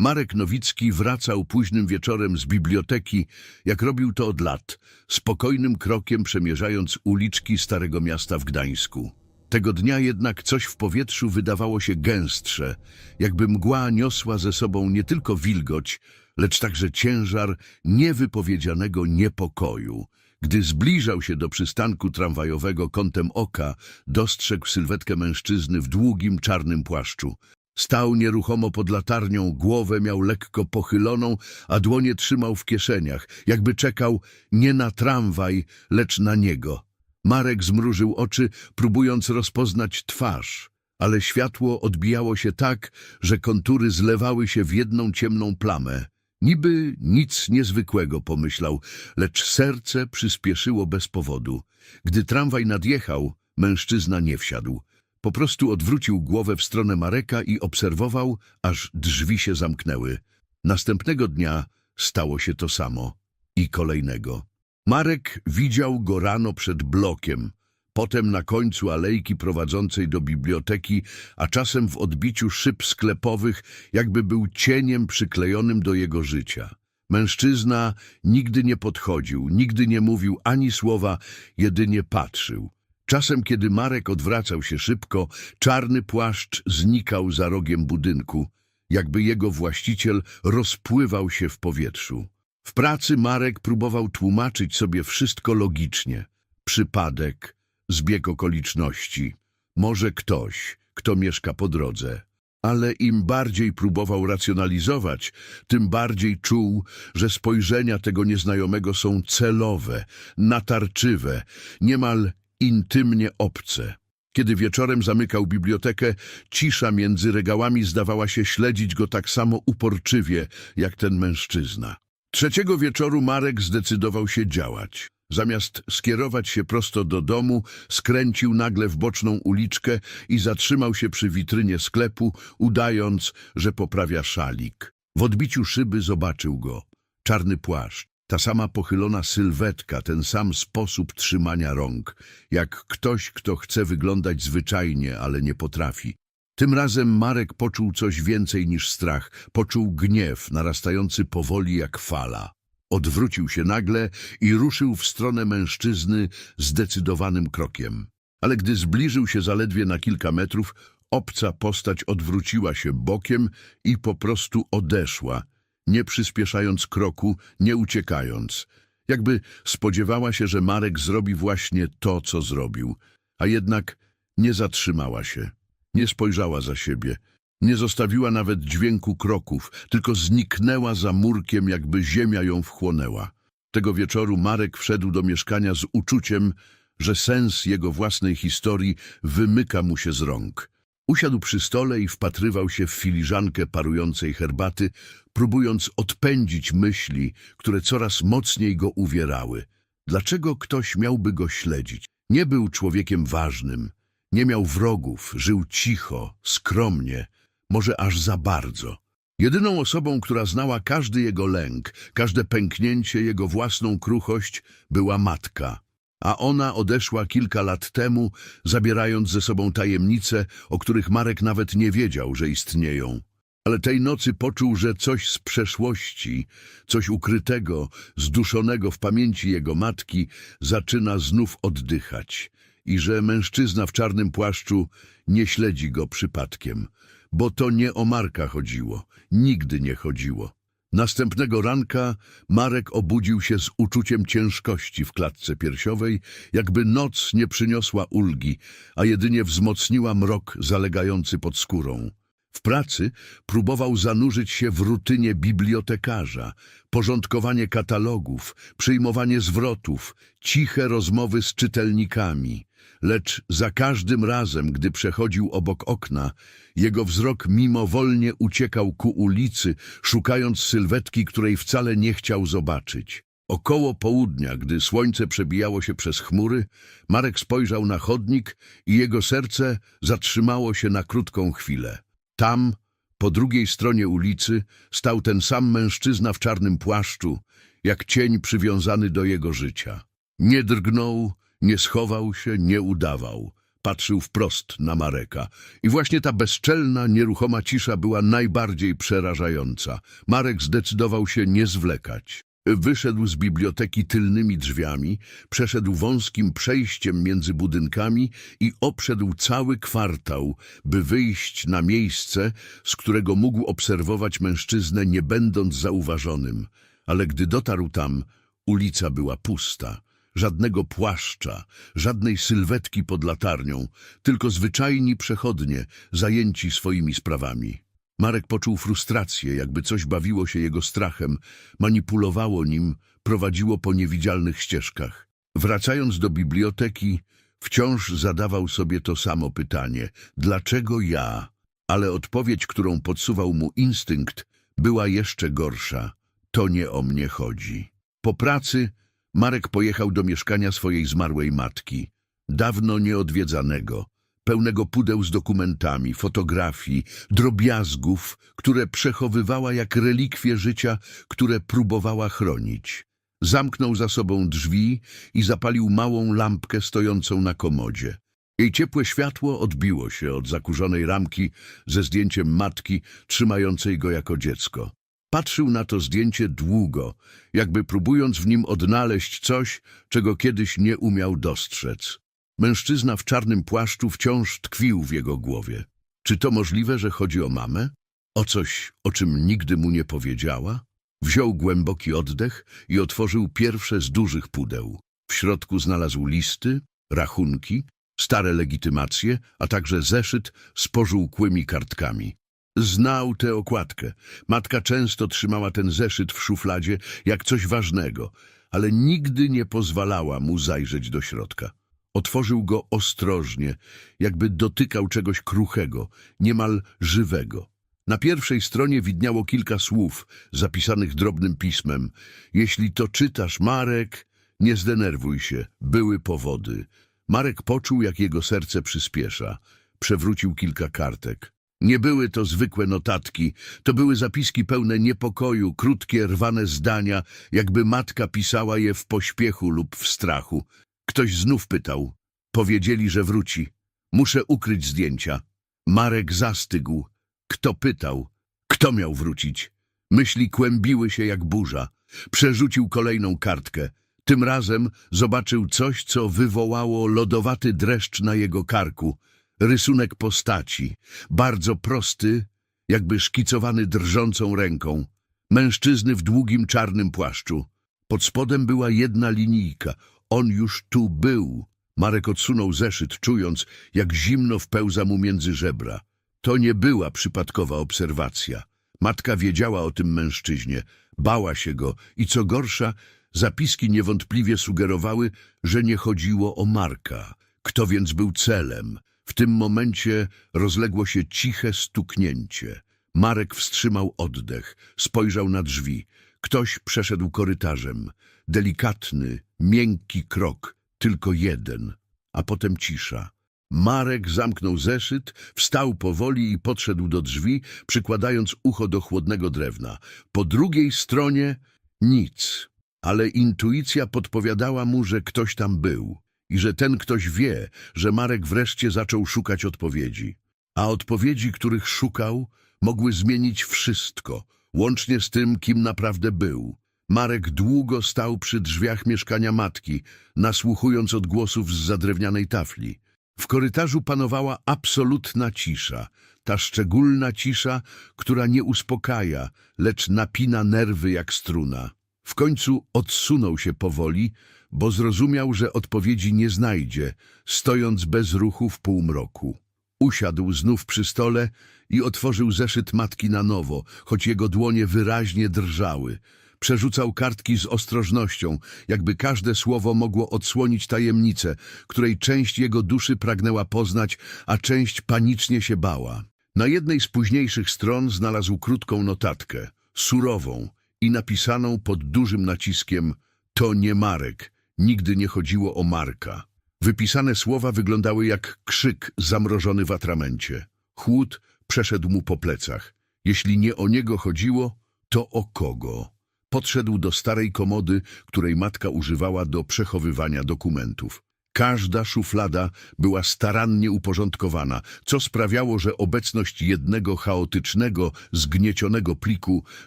Marek Nowicki wracał późnym wieczorem z biblioteki, jak robił to od lat, spokojnym krokiem przemierzając uliczki Starego Miasta w Gdańsku. Tego dnia jednak coś w powietrzu wydawało się gęstsze, jakby mgła niosła ze sobą nie tylko wilgoć, lecz także ciężar niewypowiedzianego niepokoju. Gdy zbliżał się do przystanku tramwajowego kątem oka, dostrzegł sylwetkę mężczyzny w długim czarnym płaszczu. Stał nieruchomo pod latarnią, głowę miał lekko pochyloną, a dłonie trzymał w kieszeniach, jakby czekał nie na tramwaj, lecz na niego. Marek zmrużył oczy, próbując rozpoznać twarz, ale światło odbijało się tak, że kontury zlewały się w jedną ciemną plamę. Niby nic niezwykłego, pomyślał, lecz serce przyspieszyło bez powodu. Gdy tramwaj nadjechał, mężczyzna nie wsiadł. Po prostu odwrócił głowę w stronę Mareka i obserwował, aż drzwi się zamknęły. Następnego dnia stało się to samo. I kolejnego. Marek widział go rano przed blokiem, potem na końcu alejki prowadzącej do biblioteki, a czasem w odbiciu szyb sklepowych, jakby był cieniem przyklejonym do jego życia. Mężczyzna nigdy nie podchodził, nigdy nie mówił ani słowa, jedynie patrzył. Czasem, kiedy Marek odwracał się szybko, czarny płaszcz znikał za rogiem budynku, jakby jego właściciel rozpływał się w powietrzu. W pracy Marek próbował tłumaczyć sobie wszystko logicznie. Przypadek, zbieg okoliczności, może ktoś, kto mieszka po drodze. Ale im bardziej próbował racjonalizować, tym bardziej czuł, że spojrzenia tego nieznajomego są celowe, natarczywe, niemal intymnie obce. Kiedy wieczorem zamykał bibliotekę, cisza między regałami zdawała się śledzić go tak samo uporczywie, jak ten mężczyzna. Trzeciego wieczoru Marek zdecydował się działać. Zamiast skierować się prosto do domu, skręcił nagle w boczną uliczkę i zatrzymał się przy witrynie sklepu, udając, że poprawia szalik. W odbiciu szyby zobaczył go. Czarny płaszcz, ta sama pochylona sylwetka, ten sam sposób trzymania rąk, jak ktoś, kto chce wyglądać zwyczajnie, ale nie potrafi. Tym razem Marek poczuł coś więcej niż strach, poczuł gniew narastający powoli jak fala. Odwrócił się nagle i ruszył w stronę mężczyzny zdecydowanym krokiem. Ale gdy zbliżył się zaledwie na kilka metrów, obca postać odwróciła się bokiem i po prostu odeszła, nie przyspieszając kroku, nie uciekając. Jakby spodziewała się, że Marek zrobi właśnie to, co zrobił, a jednak nie zatrzymała się. Nie spojrzała za siebie, nie zostawiła nawet dźwięku kroków, tylko zniknęła za murkiem, jakby ziemia ją wchłonęła. Tego wieczoru Marek wszedł do mieszkania z uczuciem, że sens jego własnej historii wymyka mu się z rąk. Usiadł przy stole i wpatrywał się w filiżankę parującej herbaty, próbując odpędzić myśli, które coraz mocniej go uwierały. Dlaczego ktoś miałby go śledzić? Nie był człowiekiem ważnym, nie miał wrogów, żył cicho, skromnie, może aż za bardzo. Jedyną osobą, która znała każdy jego lęk, każde pęknięcie, jego własną kruchość, była matka. A ona odeszła kilka lat temu, zabierając ze sobą tajemnice, o których Marek nawet nie wiedział, że istnieją. Ale tej nocy poczuł, że coś z przeszłości, coś ukrytego, zduszonego w pamięci jego matki, zaczyna znów oddychać i że mężczyzna w czarnym płaszczu nie śledzi go przypadkiem, bo to nie o Marka chodziło, nigdy nie chodziło. Następnego ranka Marek obudził się z uczuciem ciężkości w klatce piersiowej, jakby noc nie przyniosła ulgi, a jedynie wzmocniła mrok zalegający pod skórą. W pracy próbował zanurzyć się w rutynie bibliotekarza, porządkowanie katalogów, przyjmowanie zwrotów, ciche rozmowy z czytelnikami. Lecz za każdym razem, gdy przechodził obok okna, jego wzrok mimowolnie uciekał ku ulicy, szukając sylwetki, której wcale nie chciał zobaczyć. Około południa, gdy słońce przebijało się przez chmury, Marek spojrzał na chodnik i jego serce zatrzymało się na krótką chwilę. Tam, po drugiej stronie ulicy, stał ten sam mężczyzna w czarnym płaszczu, jak cień przywiązany do jego życia. Nie drgnął, nie schował się, nie udawał. patrzył wprost na Mareka. I właśnie ta bezczelna, nieruchoma cisza była najbardziej przerażająca. Marek zdecydował się nie zwlekać. Wyszedł z biblioteki tylnymi drzwiami, przeszedł wąskim przejściem między budynkami i obszedł cały kwartał, by wyjść na miejsce, z którego mógł obserwować mężczyznę, nie będąc zauważonym. Ale gdy dotarł tam, ulica była pusta. Żadnego płaszcza, żadnej sylwetki pod latarnią, tylko zwyczajni przechodnie, zajęci swoimi sprawami. Marek poczuł frustrację, jakby coś bawiło się jego strachem, manipulowało nim, prowadziło po niewidzialnych ścieżkach. Wracając do biblioteki, wciąż zadawał sobie to samo pytanie – dlaczego ja? Ale odpowiedź, którą podsuwał mu instynkt, była jeszcze gorsza. To nie o mnie chodzi. Po pracy Marek pojechał do mieszkania swojej zmarłej matki, dawno nieodwiedzanego, pełnego pudeł z dokumentami, fotografii, drobiazgów, które przechowywała jak relikwie życia, które próbowała chronić. Zamknął za sobą drzwi i zapalił małą lampkę stojącą na komodzie. Jej ciepłe światło odbiło się od zakurzonej ramki ze zdjęciem matki trzymającej go jako dziecko. Patrzył na to zdjęcie długo, jakby próbując w nim odnaleźć coś, czego kiedyś nie umiał dostrzec. Mężczyzna w czarnym płaszczu wciąż tkwił w jego głowie. Czy to możliwe, że chodzi o mamę? O coś, o czym nigdy mu nie powiedziała? Wziął głęboki oddech i otworzył pierwsze z dużych pudeł. W środku znalazł listy, rachunki, stare legitymacje, a także zeszyt z pożółkłymi kartkami. Znał tę okładkę. Matka często trzymała ten zeszyt w szufladzie jak coś ważnego, ale nigdy nie pozwalała mu zajrzeć do środka. Otworzył go ostrożnie, jakby dotykał czegoś kruchego, niemal żywego. Na pierwszej stronie widniało kilka słów, zapisanych drobnym pismem. Jeśli to czytasz, Marek, nie zdenerwuj się, były powody. Marek poczuł, jak jego serce przyspiesza. Przewrócił kilka kartek. Nie były to zwykłe notatki, to były zapiski pełne niepokoju, krótkie, rwane zdania, jakby matka pisała je w pośpiechu lub w strachu. Ktoś znów pytał. Powiedzieli, że wróci. Muszę ukryć zdjęcia. Marek zastygł. Kto pytał? Kto miał wrócić? Myśli kłębiły się jak burza. Przerzucił kolejną kartkę. Tym razem zobaczył coś, co wywołało lodowaty dreszcz na jego karku. Rysunek postaci, bardzo prosty, jakby szkicowany drżącą ręką. Mężczyzny w długim czarnym płaszczu. Pod spodem była jedna linijka. On już tu był. Marek odsunął zeszyt, czując, jak zimno wpełza mu między żebra. To nie była przypadkowa obserwacja. Matka wiedziała o tym mężczyźnie, bała się go i co gorsza, zapiski niewątpliwie sugerowały, że nie chodziło o Marka. Kto więc był celem? W tym momencie rozległo się ciche stuknięcie. Marek wstrzymał oddech, spojrzał na drzwi. Ktoś przeszedł korytarzem. Delikatny, miękki krok, tylko jeden, a potem cisza. Marek zamknął zeszyt, wstał powoli i podszedł do drzwi, przykładając ucho do chłodnego drewna. Po drugiej stronie nic, ale intuicja podpowiadała mu, że ktoś tam był i że ten ktoś wie, że Marek wreszcie zaczął szukać odpowiedzi. A odpowiedzi, których szukał, mogły zmienić wszystko, łącznie z tym, kim naprawdę był. Marek długo stał przy drzwiach mieszkania matki, nasłuchując odgłosów z zadrewnianej tafli. W korytarzu panowała absolutna cisza, ta szczególna cisza, która nie uspokaja, lecz napina nerwy jak struna. W końcu odsunął się powoli, bo zrozumiał, że odpowiedzi nie znajdzie, stojąc bez ruchu w półmroku. Usiadł znów przy stole i otworzył zeszyt matki na nowo, choć jego dłonie wyraźnie drżały. Przerzucał kartki z ostrożnością, jakby każde słowo mogło odsłonić tajemnicę, której część jego duszy pragnęła poznać, a część panicznie się bała. Na jednej z późniejszych stron znalazł krótką notatkę, surową i napisaną pod dużym naciskiem To nie Marek, nigdy nie chodziło o Marka. Wypisane słowa wyglądały jak krzyk zamrożony w atramencie. Chłód przeszedł mu po plecach. Jeśli nie o niego chodziło, to o kogo? Podszedł do starej komody, której matka używała do przechowywania dokumentów. Każda szuflada była starannie uporządkowana, co sprawiało, że obecność jednego chaotycznego, zgniecionego pliku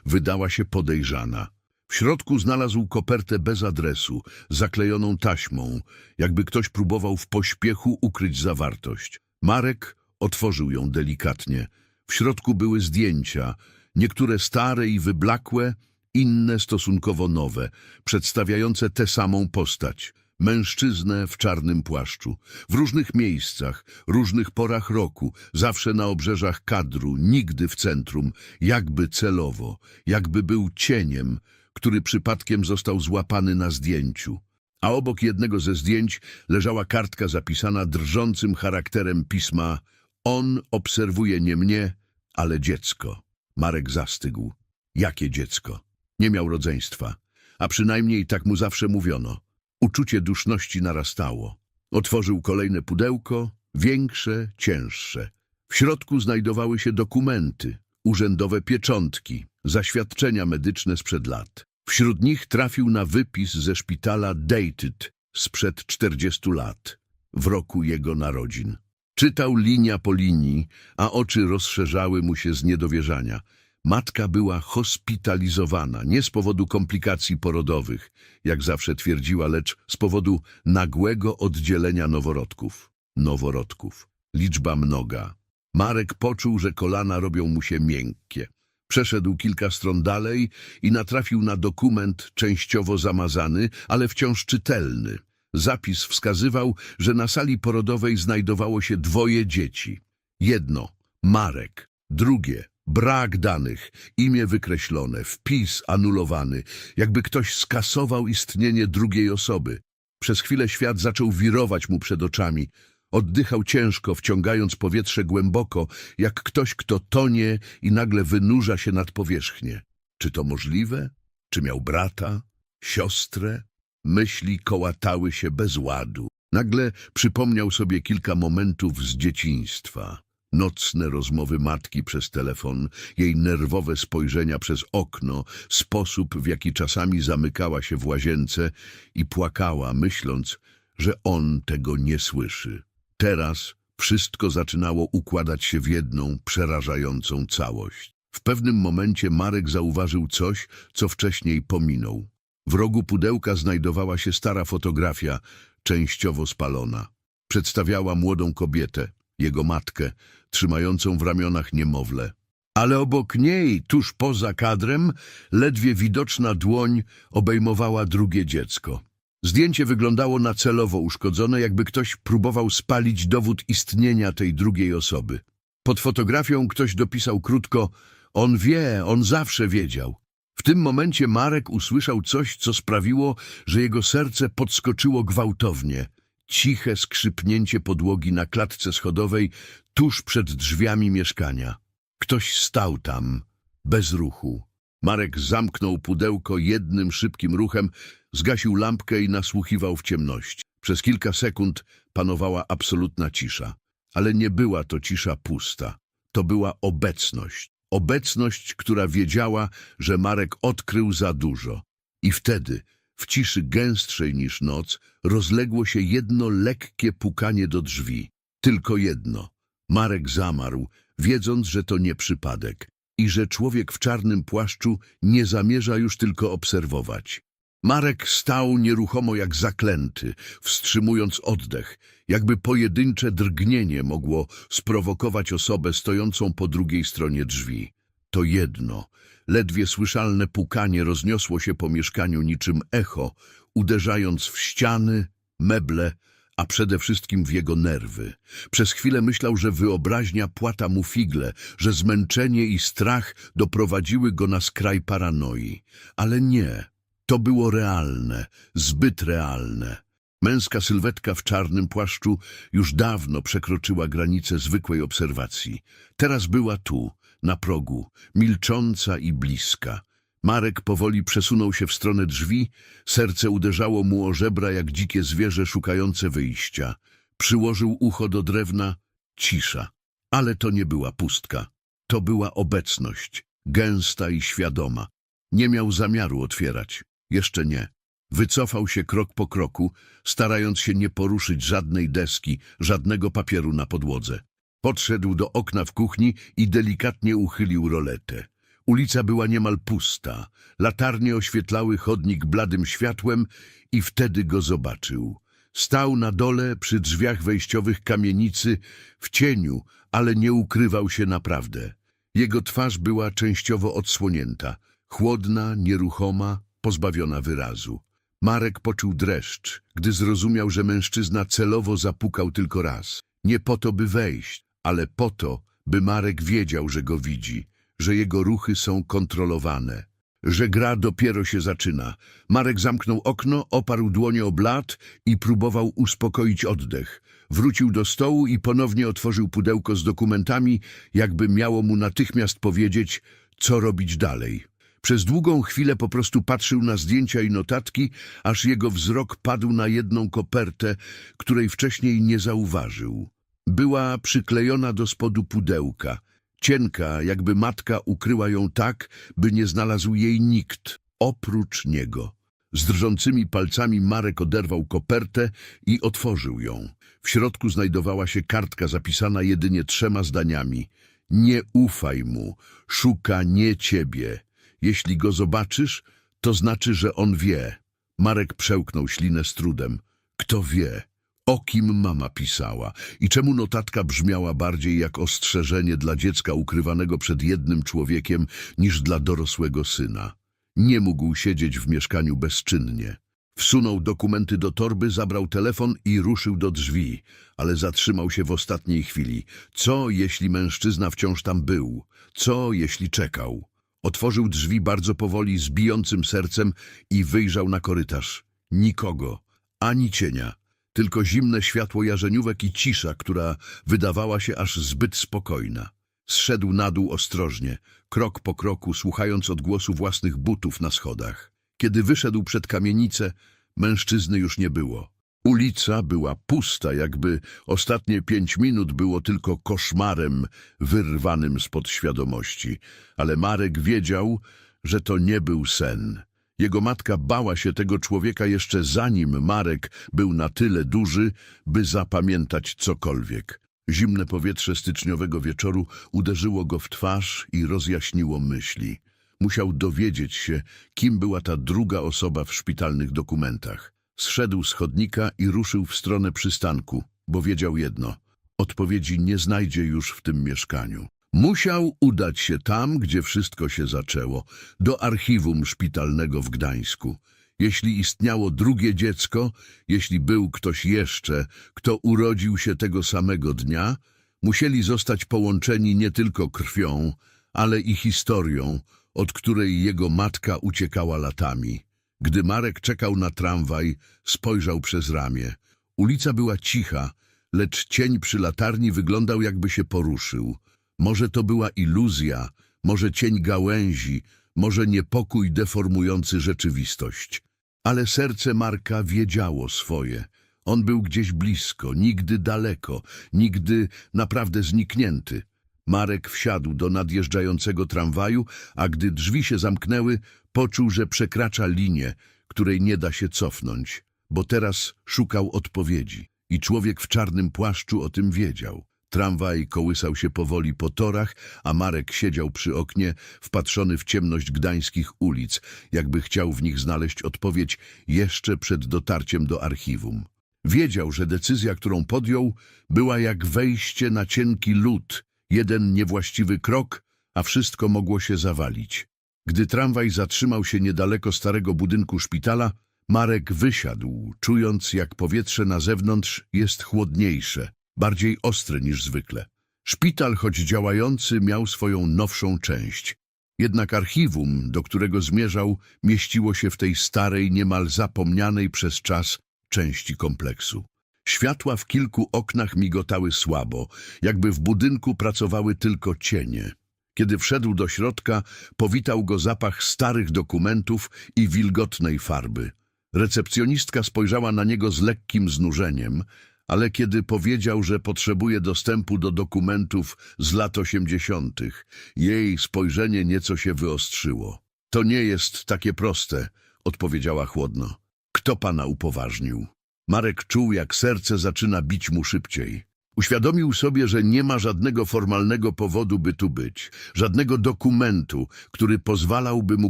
wydała się podejrzana. W środku znalazł kopertę bez adresu, zaklejoną taśmą, jakby ktoś próbował w pośpiechu ukryć zawartość. Marek otworzył ją delikatnie. W środku były zdjęcia, niektóre stare i wyblakłe, inne stosunkowo nowe, przedstawiające tę samą postać. Mężczyznę w czarnym płaszczu, w różnych miejscach, różnych porach roku, zawsze na obrzeżach kadru, nigdy w centrum, jakby celowo, jakby był cieniem, który przypadkiem został złapany na zdjęciu. A obok jednego ze zdjęć leżała kartka zapisana drżącym charakterem pisma On obserwuje nie mnie, ale dziecko. Marek zastygł. Jakie dziecko? Nie miał rodzeństwa, a przynajmniej tak mu zawsze mówiono. Uczucie duszności narastało. Otworzył kolejne pudełko, większe, cięższe. W środku znajdowały się dokumenty, urzędowe pieczątki, zaświadczenia medyczne sprzed lat. Wśród nich trafił na wypis ze szpitala Dated sprzed 40 lat, w roku jego narodzin. Czytał linia po linii, a oczy rozszerzały mu się z niedowierzania. Matka była hospitalizowana, nie z powodu komplikacji porodowych, jak zawsze twierdziła, lecz z powodu nagłego oddzielenia noworodków. Noworodków. Liczba mnoga. Marek poczuł, że kolana robią mu się miękkie. Przeszedł kilka stron dalej i natrafił na dokument częściowo zamazany, ale wciąż czytelny. Zapis wskazywał, że na sali porodowej znajdowało się dwoje dzieci. Jedno Marek, drugie brak danych, imię wykreślone, wpis anulowany, jakby ktoś skasował istnienie drugiej osoby. Przez chwilę świat zaczął wirować mu przed oczami. Oddychał ciężko, wciągając powietrze głęboko, jak ktoś, kto tonie i nagle wynurza się nad powierzchnię. Czy to możliwe? Czy miał brata? Siostrę? Myśli kołatały się bez ładu. Nagle przypomniał sobie kilka momentów z dzieciństwa. Nocne rozmowy matki przez telefon, jej nerwowe spojrzenia przez okno, sposób, w jaki czasami zamykała się w łazience i płakała, myśląc, że on tego nie słyszy. Teraz wszystko zaczynało układać się w jedną przerażającą całość. W pewnym momencie Marek zauważył coś, co wcześniej pominął. W rogu pudełka znajdowała się stara fotografia, częściowo spalona. Przedstawiała młodą kobietę, jego matkę, trzymającą w ramionach niemowlę. Ale obok niej, tuż poza kadrem, ledwie widoczna dłoń obejmowała drugie dziecko. Zdjęcie wyglądało na celowo uszkodzone, jakby ktoś próbował spalić dowód istnienia tej drugiej osoby. Pod fotografią ktoś dopisał krótko On wie, on zawsze wiedział. W tym momencie Marek usłyszał coś, co sprawiło, że jego serce podskoczyło gwałtownie. Ciche skrzypnięcie podłogi na klatce schodowej tuż przed drzwiami mieszkania. Ktoś stał tam, bez ruchu. Marek zamknął pudełko jednym szybkim ruchem, zgasił lampkę i nasłuchiwał w ciemności. Przez kilka sekund panowała absolutna cisza. Ale nie była to cisza pusta. To była obecność. Obecność, która wiedziała, że Marek odkrył za dużo. I wtedy, w ciszy gęstszej niż noc, rozległo się jedno lekkie pukanie do drzwi. Tylko jedno. Marek zamarł, wiedząc, że to nie przypadek i że człowiek w czarnym płaszczu nie zamierza już tylko obserwować. Marek stał nieruchomo jak zaklęty, wstrzymując oddech, jakby pojedyncze drgnienie mogło sprowokować osobę stojącą po drugiej stronie drzwi. To jedno, ledwie słyszalne pukanie rozniosło się po mieszkaniu niczym echo, uderzając w ściany, meble, a przede wszystkim w jego nerwy. Przez chwilę myślał, że wyobraźnia płata mu figle, że zmęczenie i strach doprowadziły go na skraj paranoi. Ale nie, to było realne, zbyt realne. Męska sylwetka w czarnym płaszczu już dawno przekroczyła granicę zwykłej obserwacji. Teraz była tu, na progu, milcząca i bliska. Marek powoli przesunął się w stronę drzwi, serce uderzało mu o żebra jak dzikie zwierzę szukające wyjścia. Przyłożył ucho do drewna, cisza. Ale to nie była pustka. To była obecność, gęsta i świadoma. Nie miał zamiaru otwierać. Jeszcze nie. Wycofał się krok po kroku, starając się nie poruszyć żadnej deski, żadnego papieru na podłodze. Podszedł do okna w kuchni i delikatnie uchylił roletę. Ulica była niemal pusta. Latarnie oświetlały chodnik bladym światłem i wtedy go zobaczył. Stał na dole przy drzwiach wejściowych kamienicy w cieniu, ale nie ukrywał się naprawdę. Jego twarz była częściowo odsłonięta, chłodna, nieruchoma, pozbawiona wyrazu. Marek poczuł dreszcz, gdy zrozumiał, że mężczyzna celowo zapukał tylko raz. Nie po to, by wejść, ale po to, by Marek wiedział, że go widzi, że jego ruchy są kontrolowane, że gra dopiero się zaczyna. Marek zamknął okno, oparł dłonie o blat i próbował uspokoić oddech. Wrócił do stołu i ponownie otworzył pudełko z dokumentami, jakby miało mu natychmiast powiedzieć, co robić dalej. Przez długą chwilę po prostu patrzył na zdjęcia i notatki, aż jego wzrok padł na jedną kopertę, której wcześniej nie zauważył. Była przyklejona do spodu pudełka. Cienka, jakby matka ukryła ją tak, by nie znalazł jej nikt, oprócz niego. Z drżącymi palcami Marek oderwał kopertę i otworzył ją. W środku znajdowała się kartka zapisana jedynie trzema zdaniami. Nie ufaj mu, szuka nie ciebie. Jeśli go zobaczysz, to znaczy, że on wie. Marek przełknął ślinę z trudem. Kto wie? O kim mama pisała i czemu notatka brzmiała bardziej jak ostrzeżenie dla dziecka ukrywanego przed jednym człowiekiem niż dla dorosłego syna. Nie mógł siedzieć w mieszkaniu bezczynnie. Wsunął dokumenty do torby, zabrał telefon i ruszył do drzwi, ale zatrzymał się w ostatniej chwili. Co, jeśli mężczyzna wciąż tam był? Co, jeśli czekał? Otworzył drzwi bardzo powoli, z bijącym sercem i wyjrzał na korytarz. Nikogo, ani cienia, tylko zimne światło jarzeniówek i cisza, która wydawała się aż zbyt spokojna. Zszedł na dół ostrożnie, krok po kroku, słuchając odgłosu własnych butów na schodach. Kiedy wyszedł przed kamienicę, mężczyzny już nie było. Ulica była pusta, jakby ostatnie pięć minut było tylko koszmarem wyrwanym spod świadomości. Ale Marek wiedział, że to nie był sen. Jego matka bała się tego człowieka jeszcze zanim Marek był na tyle duży, by zapamiętać cokolwiek. Zimne powietrze styczniowego wieczoru uderzyło go w twarz i rozjaśniło myśli. Musiał dowiedzieć się, kim była ta druga osoba w szpitalnych dokumentach. Zszedł z chodnika i ruszył w stronę przystanku, bo wiedział jedno. Odpowiedzi nie znajdzie już w tym mieszkaniu. Musiał udać się tam, gdzie wszystko się zaczęło, do archiwum szpitalnego w Gdańsku. Jeśli istniało drugie dziecko, jeśli był ktoś jeszcze, kto urodził się tego samego dnia, musieli zostać połączeni nie tylko krwią, ale i historią, od której jego matka uciekała latami. Gdy Marek czekał na tramwaj, spojrzał przez ramię. Ulica była cicha, lecz cień przy latarni wyglądał jakby się poruszył. Może to była iluzja, może cień gałęzi, może niepokój deformujący rzeczywistość. Ale serce Marka wiedziało swoje. On był gdzieś blisko, nigdy daleko, nigdy naprawdę zniknięty. Marek wsiadł do nadjeżdżającego tramwaju, a gdy drzwi się zamknęły, poczuł, że przekracza linię, której nie da się cofnąć, bo teraz szukał odpowiedzi. I człowiek w czarnym płaszczu o tym wiedział. Tramwaj kołysał się powoli po torach, a Marek siedział przy oknie, wpatrzony w ciemność gdańskich ulic, jakby chciał w nich znaleźć odpowiedź jeszcze przed dotarciem do archiwum. Wiedział, że decyzja, którą podjął, była jak wejście na cienki lód, jeden niewłaściwy krok, a wszystko mogło się zawalić. Gdy tramwaj zatrzymał się niedaleko starego budynku szpitala, Marek wysiadł, czując jak powietrze na zewnątrz jest chłodniejsze, bardziej ostre niż zwykle. Szpital, choć działający, miał swoją nowszą część. Jednak archiwum, do którego zmierzał, mieściło się w tej starej, niemal zapomnianej przez czas części kompleksu. Światła w kilku oknach migotały słabo, jakby w budynku pracowały tylko cienie. Kiedy wszedł do środka, powitał go zapach starych dokumentów i wilgotnej farby. Recepcjonistka spojrzała na niego z lekkim znużeniem, ale kiedy powiedział, że potrzebuje dostępu do dokumentów z lat osiemdziesiątych, jej spojrzenie nieco się wyostrzyło. To nie jest takie proste, odpowiedziała chłodno. Kto pana upoważnił? Marek czuł, jak serce zaczyna bić mu szybciej. Uświadomił sobie, że nie ma żadnego formalnego powodu, by tu być, żadnego dokumentu, który pozwalałby mu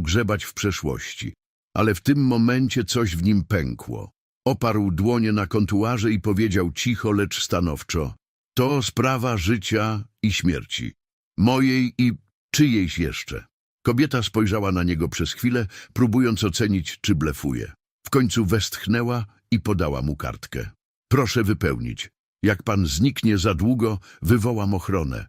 grzebać w przeszłości. Ale w tym momencie coś w nim pękło. Oparł dłonie na kontuarze i powiedział cicho, lecz stanowczo. To sprawa życia i śmierci. Mojej i czyjejś jeszcze. Kobieta spojrzała na niego przez chwilę, próbując ocenić, czy blefuje. W końcu westchnęła i podała mu kartkę. Proszę wypełnić. Jak pan zniknie za długo, wywołam ochronę.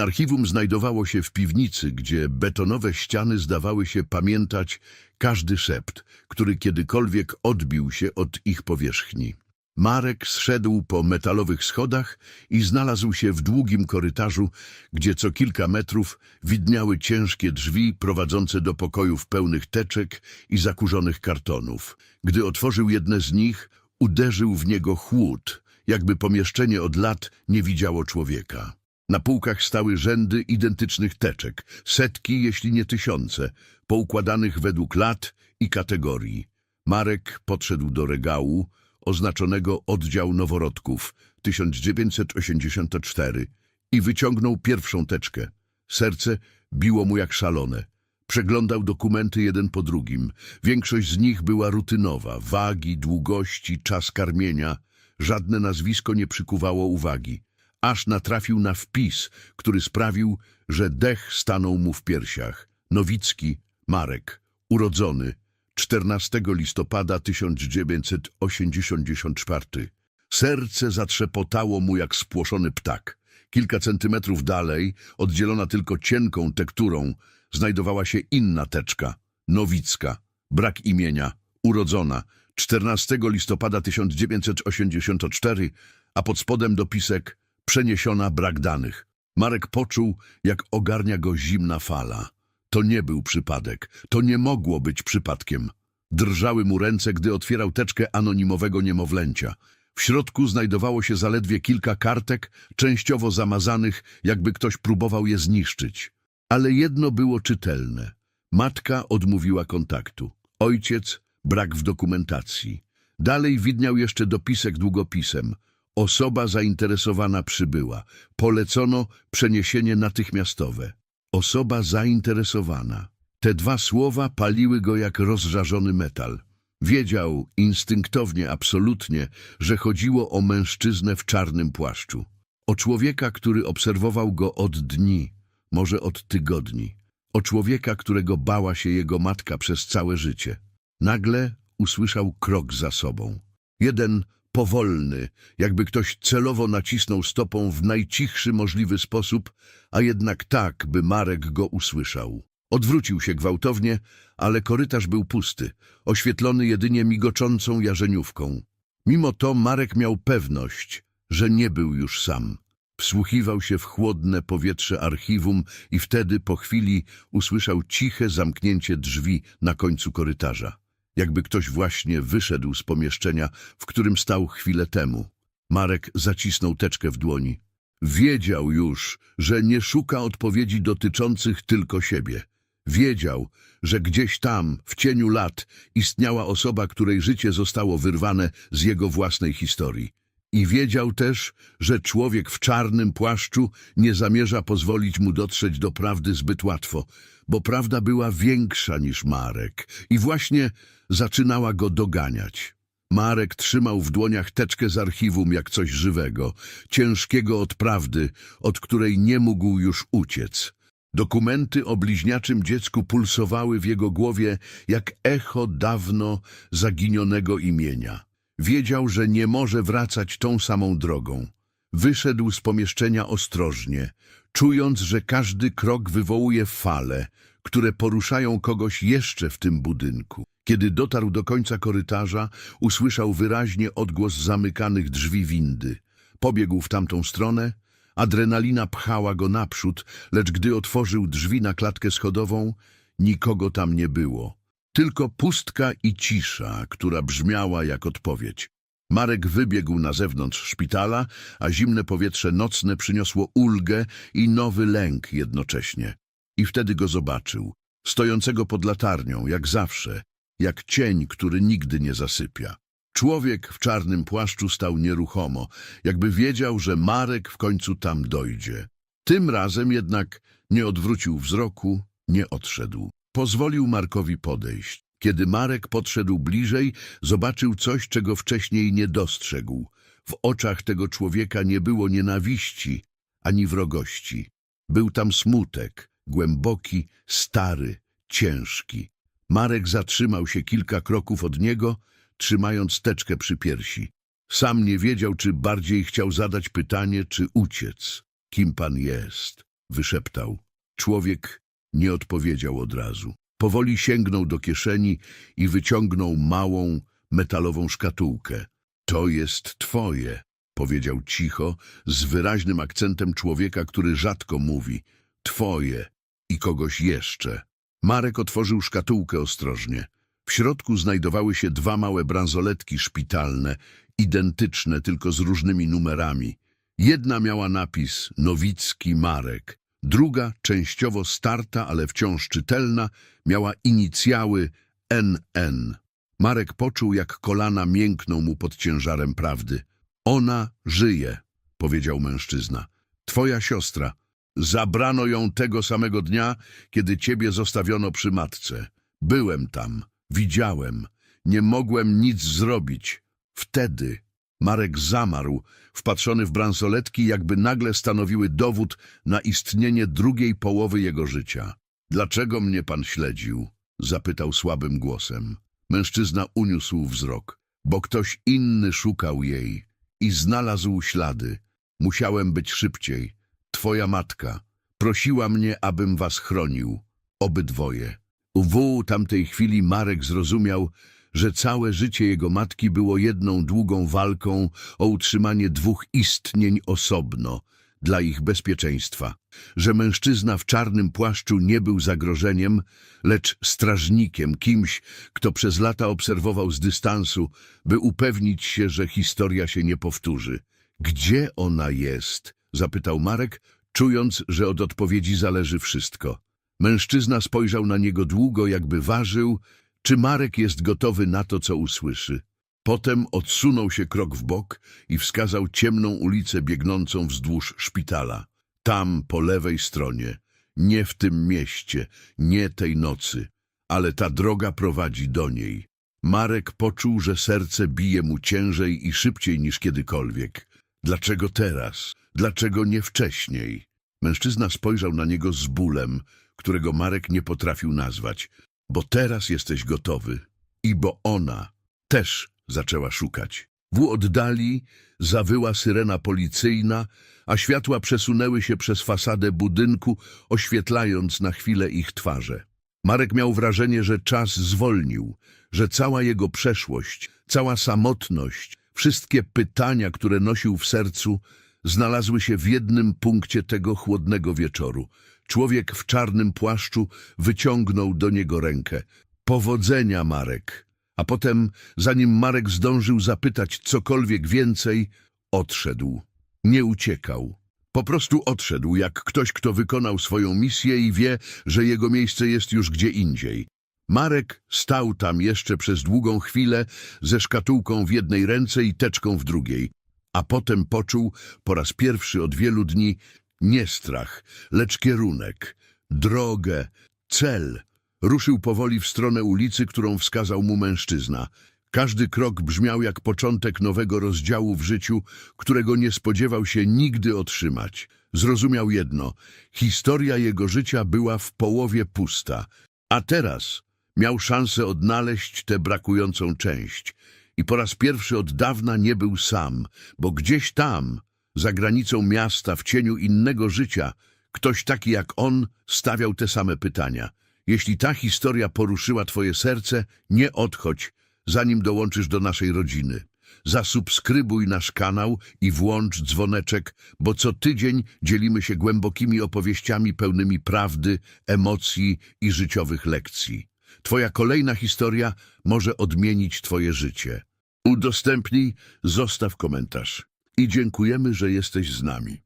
Archiwum znajdowało się w piwnicy, gdzie betonowe ściany zdawały się pamiętać każdy szept, który kiedykolwiek odbił się od ich powierzchni. Marek zszedł po metalowych schodach i znalazł się w długim korytarzu, gdzie co kilka metrów widniały ciężkie drzwi prowadzące do pokojów pełnych teczek i zakurzonych kartonów. Gdy otworzył jedne z nich, uderzył w niego chłód, jakby pomieszczenie od lat nie widziało człowieka. Na półkach stały rzędy identycznych teczek, setki, jeśli nie tysiące, poukładanych według lat i kategorii. Marek podszedł do regału, oznaczonego oddział noworodków 1984 i wyciągnął pierwszą teczkę. Serce biło mu jak szalone. Przeglądał dokumenty jeden po drugim. Większość z nich była rutynowa. Wagi, długości, czas karmienia. Żadne nazwisko nie przykuwało uwagi. Aż natrafił na wpis, który sprawił, że dech stanął mu w piersiach. Nowicki, Marek, urodzony 14 listopada 1984. Serce zatrzepotało mu jak spłoszony ptak. Kilka centymetrów dalej, oddzielona tylko cienką tekturą, znajdowała się inna teczka. Nowicka, brak imienia, urodzona 14 listopada 1984, a pod spodem dopisek przeniesiona brak danych. Marek poczuł, jak ogarnia go zimna fala. To nie był przypadek, to nie mogło być przypadkiem. Drżały mu ręce, gdy otwierał teczkę anonimowego niemowlęcia. W środku znajdowało się zaledwie kilka kartek, częściowo zamazanych, jakby ktoś próbował je zniszczyć. Ale jedno było czytelne. Matka odmówiła kontaktu. Ojciec brak w dokumentacji. Dalej widniał jeszcze dopisek długopisem. Osoba zainteresowana przybyła. Polecono przeniesienie natychmiastowe. Osoba zainteresowana. Te dwa słowa paliły go jak rozżarzony metal. Wiedział instynktownie, absolutnie, że chodziło o mężczyznę w czarnym płaszczu. O człowieka, który obserwował go od dni, może od tygodni. O człowieka, którego bała się jego matka przez całe życie. Nagle usłyszał krok za sobą. Jeden powolny, jakby ktoś celowo nacisnął stopą w najcichszy możliwy sposób, a jednak tak, by Marek go usłyszał. Odwrócił się gwałtownie, ale korytarz był pusty, oświetlony jedynie migoczącą jarzeniówką. Mimo to Marek miał pewność, że nie był już sam. Wsłuchiwał się w chłodne powietrze archiwum i wtedy po chwili usłyszał ciche zamknięcie drzwi na końcu korytarza. Jakby ktoś właśnie wyszedł z pomieszczenia, w którym stał chwilę temu. Marek zacisnął teczkę w dłoni. Wiedział już, że nie szuka odpowiedzi dotyczących tylko siebie. Wiedział, że gdzieś tam, w cieniu lat, istniała osoba, której życie zostało wyrwane z jego własnej historii. I wiedział też, że człowiek w czarnym płaszczu nie zamierza pozwolić mu dotrzeć do prawdy zbyt łatwo, bo prawda była większa niż Marek i właśnie zaczynała go doganiać. Marek trzymał w dłoniach teczkę z archiwum jak coś żywego, ciężkiego od prawdy, od której nie mógł już uciec. Dokumenty o bliźniaczym dziecku pulsowały w jego głowie jak echo dawno zaginionego imienia. Wiedział, że nie może wracać tą samą drogą. Wyszedł z pomieszczenia ostrożnie, czując, że każdy krok wywołuje fale, które poruszają kogoś jeszcze w tym budynku. Kiedy dotarł do końca korytarza, usłyszał wyraźnie odgłos zamykanych drzwi windy. Pobiegł w tamtą stronę, adrenalina pchała go naprzód, lecz gdy otworzył drzwi na klatkę schodową, nikogo tam nie było. Tylko pustka i cisza, która brzmiała jak odpowiedź. Marek wybiegł na zewnątrz szpitala, a zimne powietrze nocne przyniosło ulgę i nowy lęk jednocześnie. I wtedy go zobaczył, stojącego pod latarnią, jak zawsze, jak cień, który nigdy nie zasypia. Człowiek w czarnym płaszczu stał nieruchomo, jakby wiedział, że Marek w końcu tam dojdzie. Tym razem jednak nie odwrócił wzroku, nie odszedł. Pozwolił Markowi podejść. Kiedy Marek podszedł bliżej, zobaczył coś, czego wcześniej nie dostrzegł. W oczach tego człowieka nie było nienawiści ani wrogości. Był tam smutek, głęboki, stary, ciężki. Marek zatrzymał się kilka kroków od niego, trzymając teczkę przy piersi. Sam nie wiedział, czy bardziej chciał zadać pytanie, czy uciec. Kim pan jest? Wyszeptał. Człowiek nie odpowiedział od razu. Powoli sięgnął do kieszeni i wyciągnął małą, metalową szkatułkę. To jest twoje, powiedział cicho, z wyraźnym akcentem człowieka, który rzadko mówi. Twoje i kogoś jeszcze. Marek otworzył szkatułkę ostrożnie. W środku znajdowały się dwa małe bransoletki szpitalne, identyczne, tylko z różnymi numerami. Jedna miała napis Nowicki Marek, druga, częściowo starta, ale wciąż czytelna, miała inicjały NN. Marek poczuł, jak kolana miękną mu pod ciężarem prawdy. Ona żyje, powiedział mężczyzna. Twoja siostra. Zabrano ją tego samego dnia, kiedy ciebie zostawiono przy matce. Byłem tam, widziałem, nie mogłem nic zrobić. Wtedy Marek zamarł, wpatrzony w bransoletki, jakby nagle stanowiły dowód na istnienie drugiej połowy jego życia. Dlaczego mnie pan śledził? zapytał słabym głosem. Mężczyzna uniósł wzrok, bo ktoś inny szukał jej i znalazł ślady. Musiałem być szybciej. Twoja matka prosiła mnie, abym was chronił. Obydwoje. W tamtej chwili Marek zrozumiał, że całe życie jego matki było jedną długą walką o utrzymanie dwóch istnień osobno dla ich bezpieczeństwa, że mężczyzna w czarnym płaszczu nie był zagrożeniem, lecz strażnikiem, kimś, kto przez lata obserwował z dystansu, by upewnić się, że historia się nie powtórzy. Gdzie ona jest? zapytał Marek, czując, że od odpowiedzi zależy wszystko. Mężczyzna spojrzał na niego długo, jakby ważył, czy Marek jest gotowy na to, co usłyszy. Potem odsunął się krok w bok i wskazał ciemną ulicę biegnącą wzdłuż szpitala. Tam, po lewej stronie, nie w tym mieście, nie tej nocy, ale ta droga prowadzi do niej. Marek poczuł, że serce bije mu ciężej i szybciej niż kiedykolwiek. Dlaczego teraz? Dlaczego nie wcześniej? Mężczyzna spojrzał na niego z bólem, którego Marek nie potrafił nazwać. Bo teraz jesteś gotowy i bo ona też zaczęła szukać. W oddali zawyła syrena policyjna, a światła przesunęły się przez fasadę budynku, oświetlając na chwilę ich twarze. Marek miał wrażenie, że czas zwolnił, że cała jego przeszłość, cała samotność, wszystkie pytania, które nosił w sercu, znalazły się w jednym punkcie tego chłodnego wieczoru. Człowiek w czarnym płaszczu wyciągnął do niego rękę. Powodzenia, Marek. A potem, zanim Marek zdążył zapytać cokolwiek więcej, odszedł. Nie uciekał. Po prostu odszedł, jak ktoś, kto wykonał swoją misję i wie, że jego miejsce jest już gdzie indziej. Marek stał tam jeszcze przez długą chwilę ze szkatułką w jednej ręce i teczką w drugiej, a potem poczuł po raz pierwszy od wielu dni nie strach, lecz kierunek, drogę, cel. Ruszył powoli w stronę ulicy, którą wskazał mu mężczyzna. Każdy krok brzmiał jak początek nowego rozdziału w życiu, którego nie spodziewał się nigdy otrzymać. Zrozumiał jedno, historia jego życia była w połowie pusta, a teraz miał szansę odnaleźć tę brakującą część. I po raz pierwszy od dawna nie był sam, bo gdzieś tam, za granicą miasta, w cieniu innego życia, ktoś taki jak on stawiał te same pytania. Jeśli ta historia poruszyła twoje serce, nie odchodź, zanim dołączysz do naszej rodziny. Zasubskrybuj nasz kanał i włącz dzwoneczek, bo co tydzień dzielimy się głębokimi opowieściami pełnymi prawdy, emocji i życiowych lekcji. Twoja kolejna historia może odmienić twoje życie. Udostępnij, zostaw komentarz. I dziękujemy, że jesteś z nami.